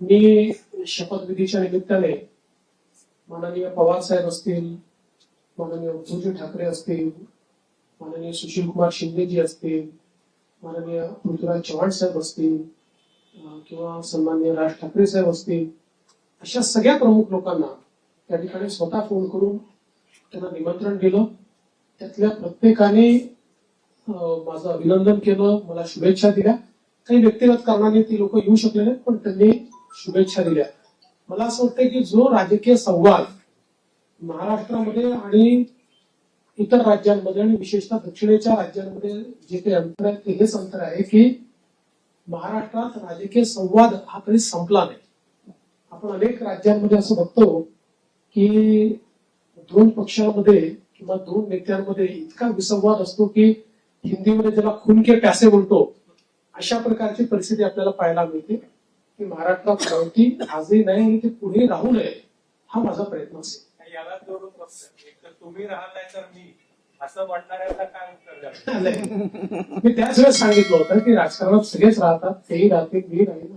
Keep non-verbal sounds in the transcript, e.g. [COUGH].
मी शपथविधीच्या निमित्ताने माननीय पवार साहेब असतील माननीय उद्धवजी ठाकरे असतील माननीय सुशील कुमार शिंदेजी असतील माननीय पृथ्वीराज चव्हाण साहेब असतील किंवा सन्माननीय राज ठाकरे साहेब असतील अशा सगळ्या प्रमुख लोकांना त्या ठिकाणी स्वतः फोन करून त्यांना निमंत्रण दिलं. त्यातल्या प्रत्येकाने माझं अभिनंदन केलं मला शुभेच्छा दिल्या. काही व्यक्तिगत कारणाने ती लोक येऊ शकले नाहीत पण त्यांनी शुभेच्छा दिल्या. मला असं वाटतं की जो राजकीय संवाद महाराष्ट्रामध्ये आणि इतर राज्यांमध्ये आणि विशेषतः दक्षिणेच्या राज्यांमध्ये जे काही अंतर आहे ते हेच अंतर आहे की महाराष्ट्रात राजकीय संवाद हा कधी संपला नाही. आपण अनेक राज्यांमध्ये असं बघतो की दोन पक्षांमध्ये किंवा दोन नेत्यांमध्ये इतका विसंवाद असतो की हिंदीमध्ये ज्याला खून के प्यासे बोलतो अशा प्रकारची परिस्थिती आपल्याला पाहायला मिळते. की महाराष्ट्रात क्रांती आजही नाही आणि ते पुढे राहू नये हा माझा प्रयत्न असेल याला जोडून तर तुम्ही राहत नाही तर मी. असं म्हणणाऱ्याला काय उत्तर [LAUGHS] नाही. मी त्याच वेळेस सांगितलं होतं की राजकारणात सगळेच राहतात तेही राहतील मी राहील